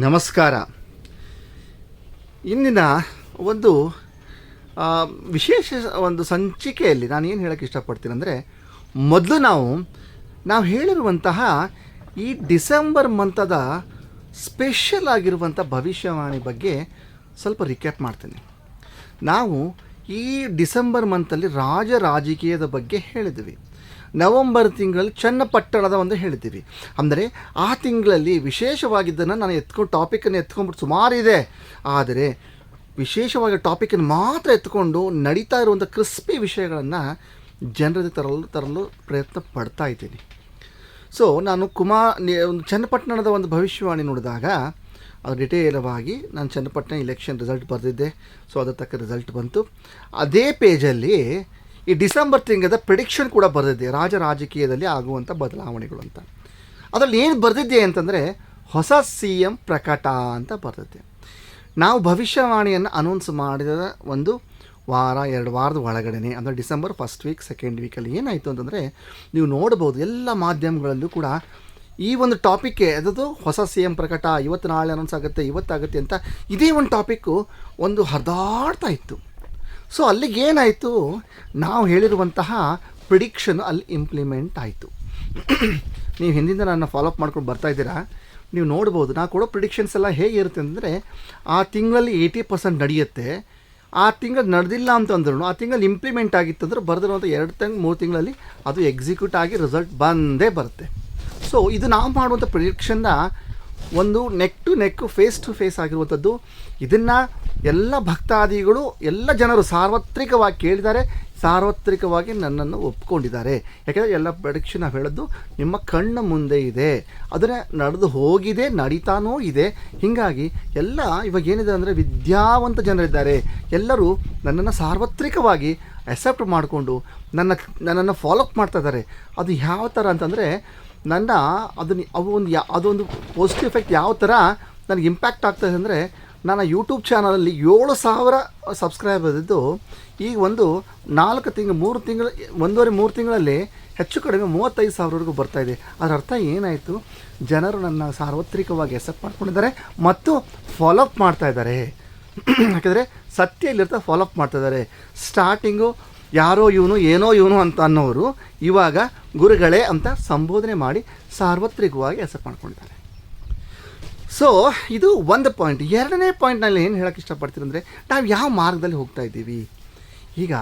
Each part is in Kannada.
ನಮಸ್ಕಾರ. ಇಂದಿನ ಒಂದು ವಿಶೇಷ ಒಂದು ಸಂಚಿಕೆಯಲ್ಲಿ ನಾನು ಏನು ಹೇಳೋಕ್ಕೆ ಇಷ್ಟಪಡ್ತೀನಿ ಅಂದರೆ, ಮೊದಲು ನಾವು ನಾವು ಹೇಳಿರುವಂತಹ ಈ ಡಿಸೆಂಬರ್ ಮಂತದ ಸ್ಪೆಷಲ್ ಆಗಿರುವಂಥ ಭವಿಷ್ಯವಾಣಿ ಬಗ್ಗೆ ಸ್ವಲ್ಪ ರಿಕ್ಯಾಪ್ ಮಾಡ್ತೀನಿ. ನಾವು ಈ ಡಿಸೆಂಬರ್ ಮಂತಲ್ಲಿ ರಾಜ ರಾಜಕೀಯದ ಬಗ್ಗೆ ಹೇಳಿದ್ವಿ. ನವಂಬರ್ ತಿಂಗಳಲ್ಲಿ ಚನ್ನಪಟ್ಟಣದ ಒಂದು ಹೇಳ್ತೀವಿ ಅಂದರೆ ಆ ತಿಂಗಳಲ್ಲಿ ವಿಶೇಷವಾಗಿದ್ದನ್ನು ನಾನು ಎತ್ಕೊಂಡು ಟಾಪಿಕನ್ನು ಎತ್ಕೊಂಡ್ಬಿಟ್ಟು ಸುಮಾರು ಇದೆ. ಆದರೆ ವಿಶೇಷವಾಗಿ ಟಾಪಿಕನ್ನು ಮಾತ್ರ ಎತ್ಕೊಂಡು ನಡೀತಾ ಇರುವಂಥ ಕ್ರಿಸ್ಪಿ ವಿಷಯಗಳನ್ನು ಜನರಿಗೆ ತರಲು ತರಲು ಪ್ರಯತ್ನ ಪಡ್ತಾ ಇದ್ದೀನಿ. ಸೊ ನಾನು ಕುಮಾರ್ ಒಂದು ಚನ್ನಪಟ್ಟಣದ ಒಂದು ಭವಿಷ್ಯವಾಣಿ ನೋಡಿದಾಗ ಅದು ಡಿಟೇಲವಾಗಿ ನಾನು ಚನ್ನಪಟ್ಟಣ ಇಲೆಕ್ಷನ್ ರಿಸಲ್ಟ್ ಬರೆದಿದ್ದೆ. ಸೊ ಅದರ ತಕ್ಕ ರಿಸಲ್ಟ್ ಬಂತು. ಅದೇ ಪೇಜಲ್ಲಿ ಈ ಡಿಸೆಂಬರ್ ತಿಂಗಳದ ಪ್ರಿಡಿಕ್ಷನ್ ಕೂಡ ಬರೆದಿದೆ. ರಾಜ ರಾಜಕೀಯದಲ್ಲಿ ಆಗುವಂಥ ಬದಲಾವಣೆಗಳು ಅಂತ. ಅದರಲ್ಲಿ ಏನು ಬರೆದಿದ್ದೆ ಅಂತಂದರೆ ಹೊಸ ಸಿ ಎಂ ಪ್ರಕಟ ಅಂತ ಬರ್ತದೆ ನಾವು ಭವಿಷ್ಯವಾಣಿಯನ್ನು ಅನೌನ್ಸ್ ಮಾಡಿದ ಒಂದು ವಾರ, ಎರಡು ವಾರದ ಒಳಗಡೆ ಅಂದರೆ ಡಿಸೆಂಬರ್ ಫಸ್ಟ್ ವೀಕ್ ಸೆಕೆಂಡ್ ವೀಕಲ್ಲಿ ಏನಾಯಿತು ಅಂತಂದರೆ ನೀವು ನೋಡ್ಬೋದು ಎಲ್ಲ ಮಾಧ್ಯಮಗಳಲ್ಲೂ ಕೂಡ ಈ ಒಂದು ಟಾಪಿಕ್ಗೆ ಅದದು ಹೊಸ ಸಿ ಎಂ ಪ್ರಕಟ, ಇವತ್ತು ನಾಳೆ ಅನೌನ್ಸ್ ಆಗುತ್ತೆ, ಇವತ್ತಾಗುತ್ತೆ ಅಂತ ಇದೇ ಒಂದು ಟಾಪಿಕ್ಕು ಒಂದು ಹರಿದಾಡ್ತಾ ಇತ್ತು. ಸೊ ಅಲ್ಲಿಗೇನಾಯಿತು ನಾವು ಹೇಳಿರುವಂತಹ ಪ್ರಿಡಿಕ್ಷನ್ ಅಲ್ಲಿ ಇಂಪ್ಲಿಮೆಂಟ್ ಆಯಿತು. ನೀವು ಹಿಂದಿಂದ ನನ್ನ ಫಾಲೋಅಪ್ ಮಾಡ್ಕೊಂಡು ಬರ್ತಾ ಇದ್ದೀರಾ? ನೀವು ನೋಡ್ಬೋದು, ನಾವು ಕೊಡೋ ಪ್ರಿಡಿಕ್ಷನ್ಸ್ ಎಲ್ಲ ಹೇಗಿರುತ್ತೆ ಅಂದರೆ, ಆ ತಿಂಗಳಲ್ಲಿ ಏಯ್ಟಿ ಪರ್ಸೆಂಟ್ ನಡೆಯುತ್ತೆ. ಆ ತಿಂಗಳು ನಡೆದಿಲ್ಲ ಅಂತಂದ್ರೂ ಆ ತಿಂಗಳು ಇಂಪ್ಲಿಮೆಂಟ್ ಆಗಿತ್ತು ಅಂದ್ರೆ ಬರೆದಿರುವಂಥ ಎರಡು ತಿಂಗ್, ಮೂರು ತಿಂಗಳಲ್ಲಿ ಅದು ಎಕ್ಸಿಕ್ಯೂಟ್ ಆಗಿ ರಿಸಲ್ಟ್ ಬಂದೇ ಬರುತ್ತೆ. ಸೊ ಇದು ನಾವು ಮಾಡುವಂಥ ಪ್ರಿಡಿಕ್ಷನ್ನ ಒಂದು neck to neck face to face ಆಗಿರುವಂಥದ್ದು ಇದನ್ನು ಎಲ್ಲ ಭಕ್ತಾದಿಗಳು, ಎಲ್ಲ ಜನರು ಸಾರ್ವತ್ರಿಕವಾಗಿ ಕೇಳಿದ್ದಾರೆ, ಸಾರ್ವತ್ರಿಕವಾಗಿ ನನ್ನನ್ನು ಒಪ್ಕೊಂಡಿದ್ದಾರೆ. ಯಾಕೆಂದರೆ ಎಲ್ಲ ಪ್ರೆಡಿಕ್ಷನ್ ನಾವು ಹೇಳೋದು ನಿಮ್ಮ ಕಣ್ಣ ಮುಂದೆ ಇದೆ. ಅದನ್ನು ನಡೆದು ಹೋಗಿದೆ, ನಡೀತಾನೂ ಇದೆ. ಹೀಗಾಗಿ ಎಲ್ಲ ಇವಾಗ ಏನಿದೆ ಅಂದರೆ ವಿದ್ಯಾವಂತ ಜನರಿದ್ದಾರೆ. ಎಲ್ಲರೂ ನನ್ನನ್ನು ಸಾರ್ವತ್ರಿಕವಾಗಿ ಅಕ್ಸೆಪ್ಟ್ ಮಾಡಿಕೊಂಡು ನನ್ನ, ನನ್ನನ್ನು ಫಾಲೋಅಪ್ ಮಾಡ್ತಾ ಇದ್ದಾರೆ. ಅದು ಯಾವ ಥರ ಅಂತಂದರೆ ನನ್ನ ಅದನ್ನು, ಅವು ಒಂದು ಯಾ, ಅದೊಂದು ಪಾಸಿಟಿವ್ ಎಫೆಕ್ಟ್ ಯಾವ ಥರ ನನಗೆ ಇಂಪ್ಯಾಕ್ಟ್ ಆಗ್ತದೆ ಅಂದರೆ ನನ್ನ ಯೂಟ್ಯೂಬ್ ಚಾನಲಲ್ಲಿ ಏಳು ಸಾವಿರ ಸಬ್ಸ್ಕ್ರೈಬರ್ ಇದ್ದು, ಈಗ ಒಂದು ನಾಲ್ಕು ತಿಂಗಳು, ಮೂರು ತಿಂಗಳು, ಒಂದೂವರೆ, ಮೂರು ತಿಂಗಳಲ್ಲಿ ಹೆಚ್ಚು ಕಡಿಮೆ ಮೂವತ್ತೈದು ಸಾವಿರವರೆಗೂ ಇದೆ. ಅದರ ಅರ್ಥ ಏನಾಯಿತು? ಜನರು ನನ್ನ ಸಾರ್ವತ್ರಿಕವಾಗಿ ಎಸೆಪ್ಟ್ ಮಾಡ್ಕೊಂಡಿದ್ದಾರೆ ಮತ್ತು ಫಾಲೋಅಪ್ ಮಾಡ್ತಾ ಇದ್ದಾರೆ. ಯಾಕೆಂದರೆ ಸತ್ಯ ಇಲ್ಲಿರ್ತಾ ಫಾಲೋಅಪ್ ಮಾಡ್ತಾ ಇದ್ದಾರೆ. ಸ್ಟಾರ್ಟಿಂಗು ಯಾರೋ ಇವನು, ಏನೋ ಇವನು ಅಂತ ಅನ್ನೋರು ಇವಾಗ ಗುರುಗಳೇ ಅಂತ ಸಂಬೋಧನೆ ಮಾಡಿ ಸಾರ್ವತ್ರಿಕವಾಗಿ ಎಸೆಪ್ಟ್ ಮಾಡ್ಕೊಂಡಿದ್ದಾರೆ. ಸೊ ಇದು ಒಂದು ಪಾಯಿಂಟ್ ಎರಡನೇ ಪಾಯಿಂಟ್ನಲ್ಲಿ ಏನು ಹೇಳೋಕ್ಕೆ ಇಷ್ಟಪಡ್ತೀನಿ ಅಂದರೆ, ನಾವು ಯಾವ ಮಾರ್ಗದಲ್ಲಿ ಹೋಗ್ತಾ ಇದ್ದೀವಿ? ಈಗ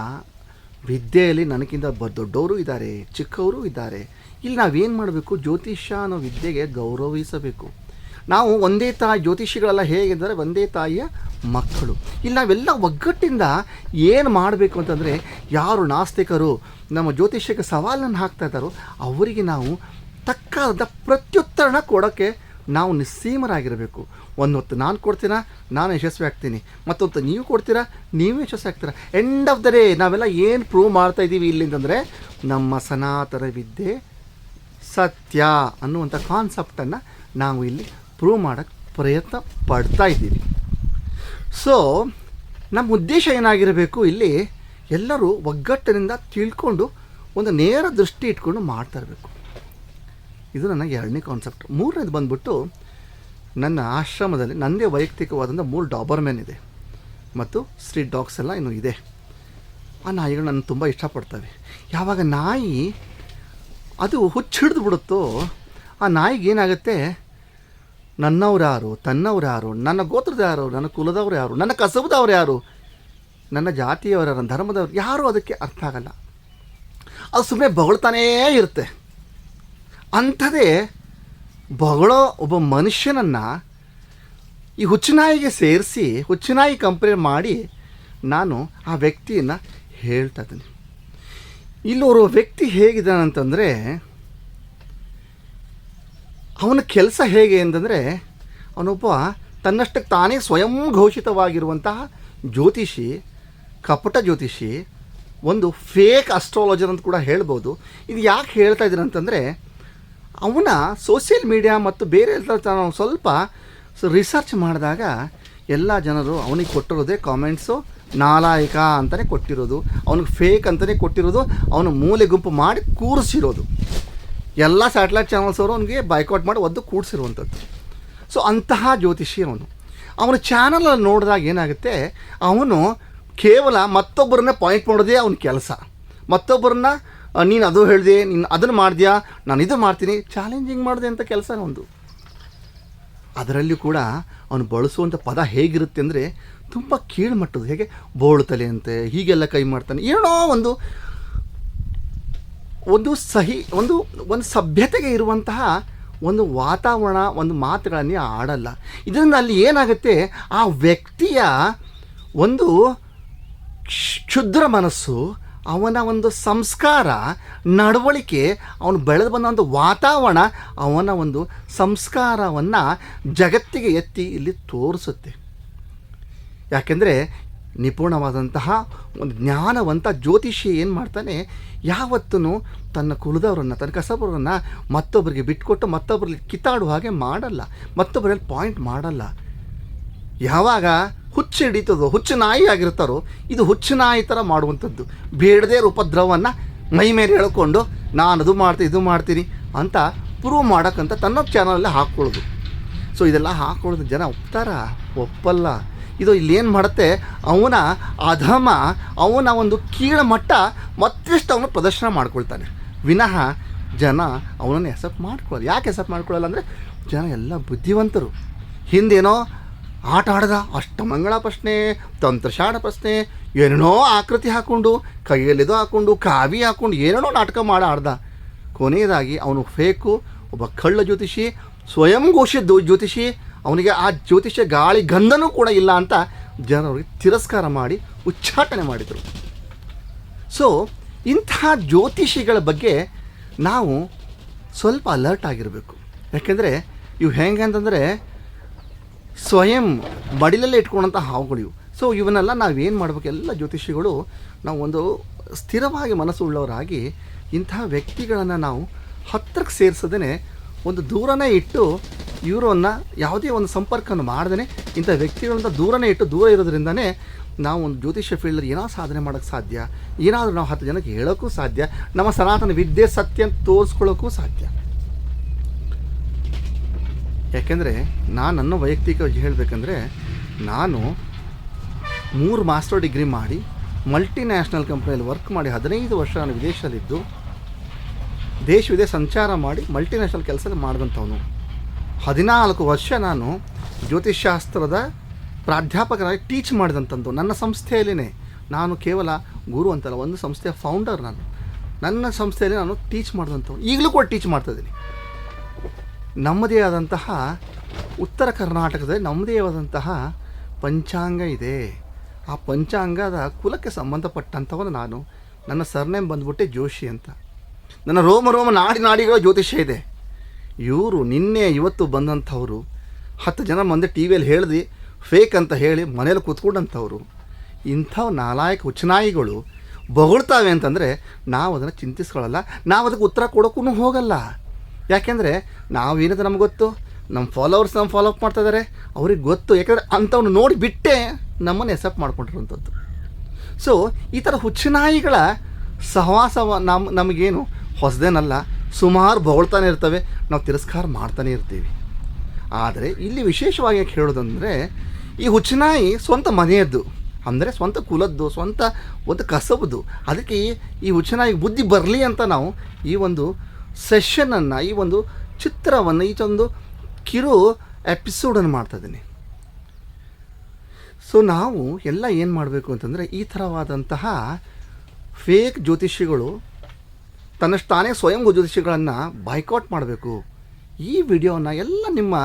ವಿದ್ಯೆಯಲ್ಲಿ ನನಗಿಂತ ಬ ದೊಡ್ಡವರು ಇದ್ದಾರೆ, ಚಿಕ್ಕವರು ಇದ್ದಾರೆ. ಇಲ್ಲಿ ನಾವೇನು ಮಾಡಬೇಕು? ಜ್ಯೋತಿಷ್ಯ ಅನ್ನೋ ವಿದ್ಯೆಗೆ ಗೌರವಿಸಬೇಕು. ನಾವು ಒಂದೇ ತಾಯಿ ಜ್ಯೋತಿಷಿಗಳೆಲ್ಲ ಹೇಗಿದ್ದಾರೆ ಒಂದೇ ತಾಯಿಯ ಮಕ್ಕಳು. ಇಲ್ಲಿ ನಾವೆಲ್ಲ ಒಗ್ಗಟ್ಟಿಂದ ಏನು ಮಾಡಬೇಕು ಅಂತಂದರೆ, ಯಾರು ನಾಸ್ತಿಕರು, ನಮ್ಮ ಜ್ಯೋತಿಷ್ಯಕ್ಕೆ ಸವಾಲನ್ನು ಹಾಕ್ತಾ ಇದ್ದಾರೋ, ಅವರಿಗೆ ನಾವು ತಕ್ಕಾದ ಪ್ರತ್ಯುತ್ತರನ ಕೊಡೋಕ್ಕೆ ನಾವು ನಿಸ್ಸೀಮರಾಗಿರಬೇಕು. ಒಂದು ಹೊತ್ತು ನಾನು ಕೊಡ್ತೀರಾ? ನಾನು ಯಶಸ್ವಿ ಆಗ್ತೀನಿ. ಮತ್ತೊಂದು ನೀವು ಕೊಡ್ತೀರಾ? ನೀವು ಯಶಸ್ವಿ ಆಗ್ತೀರಾ? ಎಂಡ್ ಆಫ್ ದ ಡೇ ನಾವೆಲ್ಲ ಏನು ಪ್ರೂವ್ ಮಾಡ್ತಾ ಇದ್ದೀವಿ ಇಲ್ಲಿಂದಂದರೆ ನಮ್ಮ ಸನಾತನ ವಿದ್ಯೆ ಸತ್ಯ ಅನ್ನುವಂಥ ಕಾನ್ಸೆಪ್ಟನ್ನು ನಾವು ಇಲ್ಲಿ ಪ್ರೂವ್ ಮಾಡೋಕ್ಕೆ ಪ್ರಯತ್ನ ಪಡ್ತಾ ಇದ್ದೀವಿ. ಸೊ ನಮ್ಮ ಉದ್ದೇಶ ಏನಾಗಿರಬೇಕು ಇಲ್ಲಿ ಎಲ್ಲರೂ ಒಗ್ಗಟ್ಟಿನಿಂದ ತಿಳ್ಕೊಂಡು ಒಂದು ನೇರ ದೃಷ್ಟಿ ಇಟ್ಕೊಂಡು ಮಾಡ್ತಾ ಇರಬೇಕು. ಇದು ನನ್ನ ಎರಡನೇ ಕಾನ್ಸೆಪ್ಟ್ ಮೂರನೇದು ಬಂದ್ಬಿಟ್ಟು ನನ್ನ ಆಶ್ರಮದಲ್ಲಿ ನನ್ನದೇ ವೈಯಕ್ತಿಕವಾದಂಥ ಮೂರು ಮ್ಯಾನ್ ಇದೆ. ಮತ್ತು ಸ್ಟ್ರೀಟ್ ಡಾಗ್ಸ್ ಎಲ್ಲ ಇನ್ನೂ ಇದೆ. ಆ ನಾಯಿಗಳು ನನ್ನ ತುಂಬ ಇಷ್ಟಪಡ್ತವೆ. ಯಾವಾಗ ನಾಯಿ ಅದು ಹುಚ್ಚಿಡ್ದು ಬಿಡುತ್ತೋ ಆ ನಾಯಿಗೆ ಏನಾಗುತ್ತೆ? ನನ್ನವ್ರು ಯಾರು? ತನ್ನವ್ರು ಯಾರು? ನನ್ನ ಗೋತ್ರದ ಯಾರು? ನನ್ನ ಕುಲದವ್ರು ಯಾರು? ನನ್ನ ಕಸಬದವ್ರು ಯಾರು? ನನ್ನ ಜಾತಿಯವರು ಯಾರು, ನನ್ನ ಧರ್ಮದವ್ರು ಯಾರೂ? ಅದಕ್ಕೆ ಅರ್ಥ ಆಗಲ್ಲ. ಅದು ಸುಮ್ಮನೆ ಬಗಳ್ತಾನೇ ಇರುತ್ತೆ. ಅಂಥದೇ ಬಗಳೋ ಒಬ್ಬ ಮನುಷ್ಯನನ್ನು ಈ ಹುಚ್ಚುನಾಯಿಗೆ ಸೇರಿಸಿ, ಹುಚ್ಚುನಾಯಿ ಕಂಪೇರ್ ಮಾಡಿ ನಾನು ಆ ವ್ಯಕ್ತಿಯನ್ನು ಹೇಳ್ತಾ ಇದ್ದೀನಿ. ಇಲ್ಲೋರೋ ವ್ಯಕ್ತಿ ಹೇಗಿದ್ದಾನಂತಂದರೆ ಅವನ ಕೆಲಸ ಹೇಗೆ ಅಂತಂದರೆ, ಅವನೊಬ್ಬ ತನ್ನಷ್ಟಕ್ಕೆ ತಾನೇ ಸ್ವಯಂ ಘೋಷಿತವಾಗಿರುವಂತಹ ಜ್ಯೋತಿಷಿ, ಕಪಟ ಜ್ಯೋತಿಷಿ, ಒಂದು ಫೇಕ್ ಅಸ್ಟ್ರಾಲಜರ್ ಅಂತ ಕೂಡ ಹೇಳ್ಬೋದು. ಇದು ಯಾಕೆ ಹೇಳ್ತಾ ಇದ್ದೀನಿ ಅಂತಂದರೆ ಅವನ ಸೋಷಿಯಲ್ ಮೀಡಿಯಾ ಮತ್ತು ಬೇರೆ ನಾವು ಸ್ವಲ್ಪ ರಿಸರ್ಚ್ ಮಾಡಿದಾಗ ಎಲ್ಲ ಜನರು ಅವನಿಗೆ ಕೊಟ್ಟಿರೋದೇ ಕಾಮೆಂಟ್ಸು ನಾಲಾಯಕ ಅಂತಲೇ ಕೊಟ್ಟಿರೋದು, ಅವನಿಗೆ ಫೇಕ್ ಅಂತಲೇ ಕೊಟ್ಟಿರೋದು, ಅವನ ಮೂಲೆ ಗುಂಪು ಮಾಡಿ ಕೂರಿಸಿರೋದು. ಎಲ್ಲ ಸ್ಯಾಟಲೈಟ್ ಚಾನಲ್ಸ್ ಅವರು ಅವನಿಗೆ ಬೈಕೌಟ್ ಮಾಡಿ ಒದ್ದು ಕೂಡಿಸಿರುವಂಥದ್ದು ಸೊ ಅಂತಹ ಜ್ಯೋತಿಷಿ ಅವನು. ಅವನ ಚಾನಲಲ್ಲಿ ನೋಡಿದಾಗ ಏನಾಗುತ್ತೆ, ಅವನು ಕೇವಲ ಮತ್ತೊಬ್ಬರನ್ನ ಪಾಯಿಂಟ್ ಮಾಡೋದೇ ಅವನ ಕೆಲಸ. ಮತ್ತೊಬ್ಬರನ್ನ ನೀನು ಅದು ಹೇಳಿದೆ, ನೀನು ಅದನ್ನು ಮಾಡಿದ್ಯಾ? ನಾನು ಇದು ಮಾಡ್ತೀನಿ. ಚಾಲೆಂಜಿಂಗ್ ಮಾಡಿದೆ ಅಂತ ಕೆಲಸ ಒಂದು ಅದರಲ್ಲಿ ಕೂಡ ಅವನು ಬಳಸುವಂಥ ಪದ ಹೇಗಿರುತ್ತೆ ಅಂದರೆ ತುಂಬ ಕೀಳ್ಮಟ್ಟದು ಹೇಗೆ? ಬೋಳ್ತಲೆ ಅಂತೆ, ಹೀಗೆಲ್ಲ ಕೈ ಮಾಡ್ತಾನೆ. ಏನೋ ಒಂದು ಒಂದು ಸಹಿ, ಒಂದು ಒಂದು ಸಭ್ಯತೆಗೆ ಇರುವಂತಹ ಒಂದು ವಾತಾವರಣ, ಒಂದು ಮಾತುಗಳನ್ನೇ ಆಡಲ್ಲ. ಇದರಿಂದ ಅಲ್ಲಿ ಏನಾಗುತ್ತೆ? ಆ ವ್ಯಕ್ತಿಯ ಒಂದು ಕ್ಷ- ಕ್ಷುದ್ರ ಮನಸ್ಸು ಅವನ ಒಂದು ಸಂಸ್ಕಾರ, ನಡವಳಿಕೆ, ಅವನು ಬೆಳೆದು ಬಂದ ಒಂದು ವಾತಾವರಣ, ಅವನ ಒಂದು ಸಂಸ್ಕಾರವನ್ನು ಜಗತ್ತಿಗೆ ಎತ್ತಿ ಇಲ್ಲಿ ತೋರಿಸುತ್ತೆ. ಯಾಕೆಂದರೆ ನಿಪುಣವಾದಂತಹ ಒಂದು ಜ್ಞಾನವಂತ ಜ್ಯೋತಿಷಿ ಏನು ಮಾಡ್ತಾನೆ ಯಾವತ್ತೂ ತನ್ನ ಕುಲದವರನ್ನು, ತನ್ನ ಕಸಬರನ್ನು ಮತ್ತೊಬ್ಬರಿಗೆ ಬಿಟ್ಕೊಟ್ಟು ಮತ್ತೊಬ್ಬರಲ್ಲಿ ಕಿತ್ತಾಡುವ ಹಾಗೆ ಮಾಡಲ್ಲ, ಮತ್ತೊಬ್ಬರಲ್ಲಿ ಪಾಯಿಂಟ್ ಮಾಡಲ್ಲ. ಯಾವಾಗ ಹುಚ್ಚು ಹಿಡಿತದೋ, ಹುಚ್ಚು ನಾಯಿ ಆಗಿರ್ತಾರೋ, ಇದು ಹುಚ್ಚು ನಾಯಿ ಥರ ಮಾಡುವಂಥದ್ದು. ಬೇಡದೇ ಉಪದ್ರವವನ್ನು ಮೈ ಮೇಲೆ ಹೇಳ್ಕೊಂಡು ನಾನು ಅದು ಮಾಡ್ತೀನಿ, ಇದು ಮಾಡ್ತೀನಿ ಅಂತ ಪ್ರೂವ್ ಮಾಡೋಕ್ಕಂತ ತನ್ನ ಚಾನಲಲ್ಲಿ ಹಾಕ್ಕೊಳ್ಳೋದು ಸೊ ಇದೆಲ್ಲ ಹಾಕ್ಕೊಳ್ಳೋದು ಜನ ಒಪ್ತಾರ? ಒಪ್ಪಲ್ಲ. ಇದು ಇಲ್ಲೇನು ಮಾಡುತ್ತೆ? ಅವನ ಅಧಮ, ಅವನ ಒಂದು ಕೀಳ ಮಟ್ಟ ಮತ್ತಿಷ್ಟು ಅವನು ಪ್ರದರ್ಶನ ಮಾಡ್ಕೊಳ್ತಾನೆ. ವಿನಃ ಜನ ಅವನನ್ನು ಎಸೆಪ್ಟ್ ಮಾಡ್ಕೊಳ್ಳಲ್ಲ ಯಾಕೆ ಎಸೆಪ್ಟ್ ಮಾಡ್ಕೊಳ್ಳಲ್ಲ ಅಂದರೆ ಜನ ಎಲ್ಲ ಬುದ್ಧಿವಂತರು. ಹಿಂದೇನೋ ಆಟ ಆಡದ ಅಷ್ಟಮಂಗಳ ಪ್ರಶ್ನೆ ತಂತ್ರಶಾಣ ಪ್ರಶ್ನೆ, ಏನೇನೋ ಆಕೃತಿ ಹಾಕ್ಕೊಂಡು ಕೈಯಲ್ಲಿದೋ ಹಾಕ್ಕೊಂಡು ಕಾವಿ ಹಾಕ್ಕೊಂಡು ಏನೇನೋ ನಾಟಕ ಮಾಡಿ ಆಡ್ದ. ಕೊನೆಯದಾಗಿ ಅವನು ಫೇಕು, ಒಬ್ಬ ಕಳ್ಳ ಜ್ಯೋತಿಷಿ, ಸ್ವಯಂ ಘೋಷಿತ ಜ್ಯೋತಿಷಿ, ಅವನಿಗೆ ಆ ಜ್ಯೋತಿಷ್ಯ ಗಾಳಿ ಗಂಧನೂ ಕೂಡ ಇಲ್ಲ ಅಂತ ಜನರಿಗೆ ತಿರಸ್ಕಾರ ಮಾಡಿ ಉಚ್ಚಾಟನೆ ಮಾಡಿದರು. ಸೊ ಇಂತಹ ಜ್ಯೋತಿಷಿಗಳ ಬಗ್ಗೆ ನಾವು ಸ್ವಲ್ಪ ಅಲರ್ಟ್ ಆಗಿರಬೇಕು. ಯಾಕೆಂದರೆ ಇವು ಹೆಂಗೆ ಅಂತಂದರೆ ಸ್ವಯಂ ಬಡಿಲಲ್ಲೇ ಇಟ್ಕೊಂಡಂಥ ಹಾವುಗಳು ಇವು. ಸೊ ಇವನ್ನೆಲ್ಲ ನಾವೇನು ಮಾಡಬೇಕು? ಎಲ್ಲ ಜ್ಯೋತಿಷಿಗಳು ನಾವು ಒಂದು ಸ್ಥಿರವಾಗಿ ಮನಸ್ಸು ಉಳ್ಳವರಾಗಿ ಇಂತಹ ವ್ಯಕ್ತಿಗಳನ್ನು ನಾವು ಹತ್ತಿರಕ್ಕೆ ಸೇರಿಸದೇ ಒಂದು ದೂರನೇ ಇಟ್ಟು ಇವರನ್ನು ಯಾವುದೇ ಒಂದು ಸಂಪರ್ಕವನ್ನು ಮಾಡ್ದೇ ಇಂಥ ವ್ಯಕ್ತಿಗಳಿಂದ ದೂರನೇ ಇಟ್ಟು ದೂರ ಇರೋದ್ರಿಂದನೇ ನಾವು ಒಂದು ಜ್ಯೋತಿಷ್ಯ ಫೀಲ್ಡಲ್ಲಿ ಏನೋ ಸಾಧನೆ ಮಾಡೋಕ್ಕೆ ಸಾಧ್ಯ. ಏನಾದರೂ ನಾವು ಹತ್ತು ಜನಕ್ಕೆ ಹೇಳೋಕ್ಕೂ ಸಾಧ್ಯ. ನಮ್ಮ ಸನಾತನ ವಿದ್ಯೆ ಸತ್ಯ ತೋರಿಸ್ಕೊಳ್ಳೋಕ್ಕೂ ಸಾಧ್ಯ. ಯಾಕೆಂದರೆ ನಾನು ನನ್ನ ವೈಯಕ್ತಿಕವಾಗಿ ಹೇಳಬೇಕಂದ್ರೆ ನಾನು ಮೂರು ಮಾಸ್ಟರ್ ಡಿಗ್ರಿ ಮಾಡಿ ಮಲ್ಟಿನ್ಯಾಷನಲ್ ಕಂಪ್ನಿಯಲ್ಲಿ ವರ್ಕ್ ಮಾಡಿ ಹದಿನೈದು ವರ್ಷ ನಾನು ವಿದೇಶದಲ್ಲಿದ್ದು, ದೇಶ ವಿದೇಶ ಸಂಚಾರ ಮಾಡಿ ಮಲ್ಟಿನ್ಯಾಷನಲ್ ಕೆಲಸ ಮಾಡಿದಂಥವನು. ಹದಿನಾಲ್ಕು ವರ್ಷ ನಾನು ಜ್ಯೋತಿಷ್ಶಾಸ್ತ್ರದ ಪ್ರಾಧ್ಯಾಪಕರಾಗಿ ಟೀಚ್ ಮಾಡಿದಂಥದ್ದು ನನ್ನ ಸಂಸ್ಥೆಯಲ್ಲೇ ನಾನು ಕೇವಲ ಗುರು ಅಂತಲ್ಲ, ಒಂದು ಸಂಸ್ಥೆಯ ಫೌಂಡರ್ ನಾನು. ನನ್ನ ಸಂಸ್ಥೆಯಲ್ಲಿ ನಾನು ಟೀಚ್ ಮಾಡಿದಂಥವ್ನು. ಈಗಲೂ ಕೂಡ ಟೀಚ್ ಮಾಡ್ತಾಯಿದ್ದೀನಿ ನಮ್ಮದೇ ಆದಂತಹ ಉತ್ತರ ಕರ್ನಾಟಕದಲ್ಲಿ ನಮ್ಮದೇ ಆದಂತಹ ಪಂಚಾಂಗ ಇದೆ. ಆ ಪಂಚಾಂಗದ ಕುಲಕ್ಕೆ ಸಂಬಂಧಪಟ್ಟಂಥವನು ನಾನು, ನನ್ನ ಸರ್ನೇಮ್ ಬಂದ್ಬಿಟ್ಟೆ ಜೋಶಿ ಅಂತ. ನನ್ನ ರೋಮ ರೋಮ ನಾಡಿ ನಾಡಿಗಳ ಜ್ಯೋತಿಷ್ಯ ಇದೆ. ಇವರು ನಿನ್ನೆ ಇವತ್ತು ಬಂದಂಥವರು, ಹತ್ತು ಜನ ಮುಂದೆ ಟಿ ವಿಯಲ್ಲಿ ಹೇಳಿದ್ವಿ ಫೇಕ್ ಅಂತ ಹೇಳಿ ಮನೇಲಿ ಕೂತ್ಕೊಂಡಂಥವ್ರು. ಇಂಥ ನಾಲಾಯಕ ಉಚ್ಚನಾಯಿಗಳು ಬೊಗಳ್ತಾವೆ ಅಂತಂದರೆ ನಾವು ಅದನ್ನು ಚಿಂತಿಸ್ಕೊಳ್ಳಲ್ಲ, ನಾವು ಅದಕ್ಕೆ ಉತ್ತರ ಕೊಡೋಕ್ಕೂ ಹೋಗಲ್ಲ. ಯಾಕೆಂದರೆ ನಾವೇನಿದೆ ನಮ್ಗೆ ಗೊತ್ತು? ನಮ್ಮ ಫಾಲೋವರ್ಸ್ ನಮ್ಮ ಫಾಲೋ ಮಾಡ್ತಾ ಇದ್ದಾರೆ ಅವ್ರಿಗೆ ಗೊತ್ತು. ಯಾಕಂದರೆ ಅಂಥವ್ನು ನೋಡಿಬಿಟ್ಟೆ ನಮ್ಮನ್ನು ಎಸೆಪ್ಟ್ ಮಾಡ್ಕೊಂಡಿರುವಂಥದ್ದು ಸೊ ಈ ಥರ ಹುಚ್ಚನಾಯಿಗಳ ಸಹವಾಸವ ನಮ್ಮ ನಮಗೇನು ಹೊಸದೇನಲ್ಲ. ಸುಮಾರು ಬೊಗಳ್ತಾನೆ ಇರ್ತವೆ. ನಾವು ತಿರಸ್ಕಾರ ಮಾಡ್ತಾನೆ ಇರ್ತೀವಿ. ಆದರೆ ಇಲ್ಲಿ ವಿಶೇಷವಾಗಿ ಯಾಕೆ ಹೇಳೋದಂದರೆ, ಈ ಹುಚ್ಚನಾಯಿ ಸ್ವಂತ ಮನೆಯದ್ದು. ಅಂದರೆ ಸ್ವಂತ ಕುಲದ್ದು, ಸ್ವಂತ ಒಂದು ಕಸಬದು. ಅದಕ್ಕೆ ಈ ಹುಚ್ಚನಾಯಿಗೆ ಬುದ್ಧಿ ಬರಲಿ ಅಂತ ನಾವು ಈ ಒಂದು ಸೆಷನನ್ನು ಈ ಒಂದು ಚಿತ್ರವನ್ನು, ಈ ಒಂದು ಕಿರು ಎಪಿಸೋಡನ್ನು ಮಾಡ್ತಾಯಿದ್ದೀನಿ ಸೊ ನಾವು ಎಲ್ಲ ಏನು ಮಾಡಬೇಕು ಅಂತಂದರೆ, ಈ ಥರವಾದಂತಹ ಫೇಕ್ ಜ್ಯೋತಿಷಿಗಳು ತನ್ನಷ್ಟು ತಾನೇ ಸ್ವಯಂ ಜ್ಯೋತಿಷಿಗಳನ್ನು ಬಾಯ್ಕಾಟ್ ಮಾಡಬೇಕು. ಈ ವಿಡಿಯೋನ ಎಲ್ಲ ನಿಮ್ಮ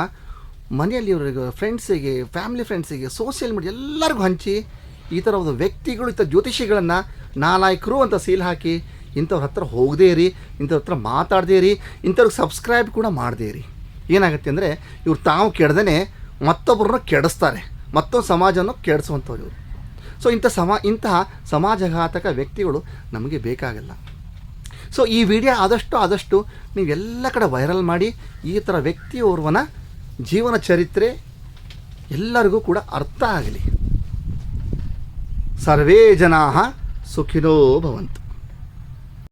ಮನೆಯಲ್ಲಿಯವರಿಗೆ ಫ್ರೆಂಡ್ಸಿಗೆ ಫ್ಯಾಮಿಲಿ ಫ್ರೆಂಡ್ಸಿಗೆ ಸೋಷಿಯಲ್ ಮೀಡಿಯಾ ಎಲ್ಲರಿಗೂ ಹಂಚಿ ಈ ಥರ ಒಂದು ವ್ಯಕ್ತಿಗಳು ಇಂಥ ಜ್ಯೋತಿಷಿಗಳನ್ನು ನಾಲಾಯಕರು ಅಂತ ಸೀಲ್ ಹಾಕಿ ಇಂಥವ್ರ ಹತ್ರ ಹೋಗದೇ ಇರಿ, ಇಂಥವ್ರ ಹತ್ರ ಮಾತಾಡದೇ ಇರಿ, ಇಂಥವ್ರಿಗೆ ಸಬ್ಸ್ಕ್ರೈಬ್ ಕೂಡ ಮಾಡದೇ ಇರಿ. ಏನಾಗುತ್ತೆ ಅಂದರೆ ಇವ್ರು ತಾವು ಕೆಡ್ದೇ ಮತ್ತೊಬ್ಬರನ್ನ ಕೆಡಿಸ್ತಾರೆ, ಮತ್ತೊಂದು ಸಮಾಜವನ್ನು ಕೆಡಿಸುವಂಥವ್ರು ಇವರು. ಸೊ ಇಂಥ ಸಮಾ ಇಂತಹ ಸಮಾಜಘಾತಕ ವ್ಯಕ್ತಿಗಳು ನಮಗೆ ಬೇಕಾಗಲ್ಲ. ಸೊ ಈ ವಿಡಿಯೋ ಆದಷ್ಟು ಆದಷ್ಟು ನೀವೆಲ್ಲ ಕಡೆ ವೈರಲ್ ಮಾಡಿ ಈ ಥರ ವ್ಯಕ್ತಿಯೋರ್ವನ ಜೀವನ ಚರಿತ್ರೆ ಎಲ್ಲರಿಗೂ ಕೂಡ ಅರ್ಥ ಆಗಲಿ. ಸರ್ವೇ ಜನಾ ಸುಖಿನೋ ಭವಂತು.